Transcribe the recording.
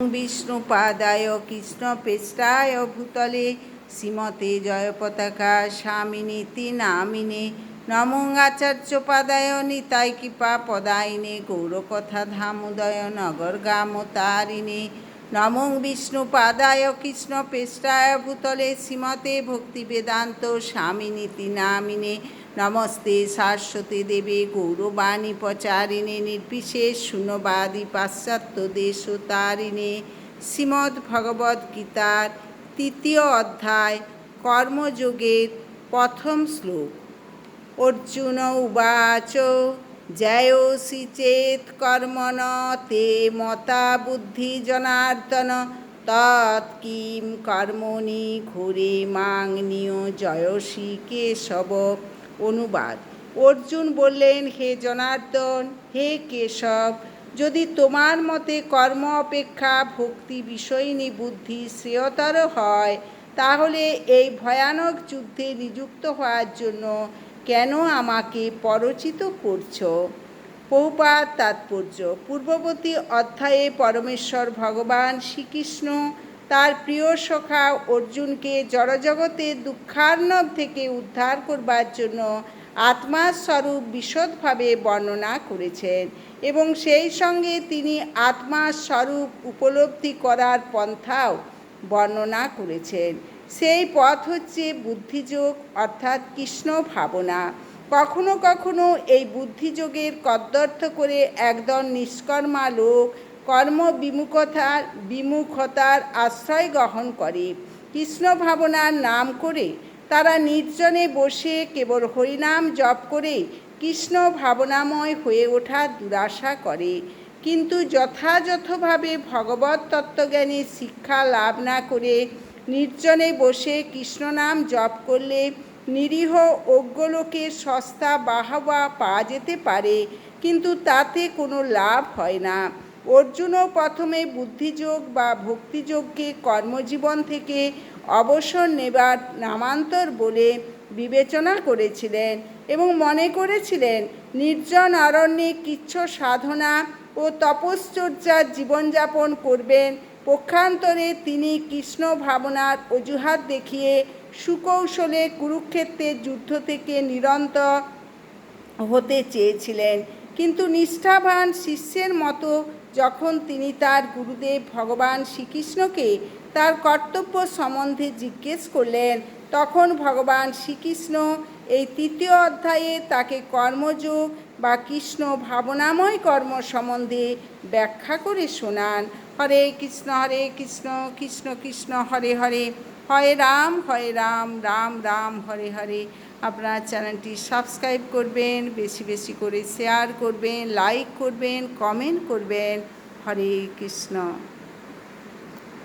বিষ্ণুপাদায় কৃষ্ণপেষ্টায় ভূতলে শ্রীমতে জয় পতাকা স্বামিনীতি নামিনে নমং আচার্যপাদায় নিতাই কৃপা পদায়নে গৌরকথা ধামোদয় নগর গামতারিণে নমং বিষ্ণুপাদায় কৃষ্ণপেষ্টায় ভূতলে শ্রীমতে ভক্তি বেদান্ত স্বামিনীতি নামিনে নমস্তে শাশ্বতী দেবী গৌরবাণী প্রচারিণে, নির্বিশেষ শূন্যবাদী পাশ্চাত্য দেশ তারিণে শ্রীমদ্ ভগবদ্ গীতার তৃতীয় অধ্যায়, কর্মযোগের প্রথম শ্লোক। অর্জুন উবাচ। জয়োসি চেত কর্মণ তে মতা বুদ্ধি জনার্দন, তৎ কিম কর্মণি ঘুরে মাং নিয় জয়সি কেশব। অনুবাদ। অর্জুন বললেন, হে জনার্দন, হে কেশব, যদি তোমার মতে কর্ম অপেক্ষা ভক্তি বিষয়িনী বুদ্ধি শ্রেয়তর হয়, তাহলে এই ভয়ানক যুদ্ধে নিযুক্ত হওয়ার জন্য কেন আমাকে পরচিত করছ? পৌপাত তাৎপর্য। পূর্ববর্তী অধ্যায়ে পরমেশ্বর ভগবান শ্রীকৃষ্ণ তার প্রিয় সখা অর্জুনকে জড়জগতের দুঃখার্ণব থেকে উদ্ধার করবার জন্য আত্মার স্বরূপ বিশদভাবে বর্ণনা করেছেন এবং সেই সঙ্গে তিনি আত্মার স্বরূপ উপলব্ধি করার পন্থাও বর্ণনা করেছেন। সেই পথ হচ্ছে বুদ্ধিযোগ, অর্থাৎ কৃষ্ণ ভাবনা। কখনো কখনো এই বুদ্ধিযোগের কদ্দর্থ করে একদল নিষ্কর্মা লোক কর্ম বিমুখতার বিমুখতার আশ্রয় গ্রহণ করে। কৃষ্ণ ভাবনার নাম করে তারা নির্জনে বসে কেবল হরিনাম জপ করে কৃষ্ণ ভাবনাময় হয়ে ওঠার দুরাশা করে। কিন্তু যথাযথভাবে ভগবত তত্ত্বজ্ঞানী শিক্ষা লাভ না করে নির্জনে বসে কৃষ্ণনাম জপ করলে নিরীহ অজ্ঞলোকের সস্তা বাহবা পাওয়া যেতে পারে, কিন্তু তাতে কোনো লাভ হয় না। অর্জুনও প্রথমে বুদ্ধিযোগ বা ভক্তিযোগকে কর্মজীবন থেকে অবসর নেবার নামান্তর বলে বিবেচনা করেছিলেন এবং মনে করেছিলেন, নির্জন অরণ্যে কিচ্ছ সাধনা ও তপশ্চর্যার জীবনযাপন করবেন পক্ষান্তরে তিনি কৃষ্ণ ভাবনার অজুহাত দেখিয়ে সুকৌশলে কুরুক্ষেত্রের যুদ্ধ থেকে নিরন্তর হতে চেয়েছিলেন। কিন্তু নিষ্ঠাবান শিষ্যের মতো যখন তিনি তার গুরুদেব ভগবান শ্রীকৃষ্ণকে তার কর্তব্য সম্বন্ধে জিজ্ঞেস করলেন, তখন ভগবান শ্রীকৃষ্ণ এই তৃতীয় অধ্যায়ে তাকে কর্মযোগ বা কৃষ্ণ ভাবনাময় কর্ম সম্বন্ধে ব্যাখ্যা করে শোনান। হরে কৃষ্ণ হরে কৃষ্ণ কৃষ্ণ কৃষ্ণ, হরে হরে হয় রাম হয় রাম রাম রাম, হরে হরে। আপনার চ্যানেলটি সাবস্ক্রাইব করবেন, বেশি বেশি করে শেয়ার করবেন, লাইক করবেন, কমেন্ট করবেন। হরে কৃষ্ণ।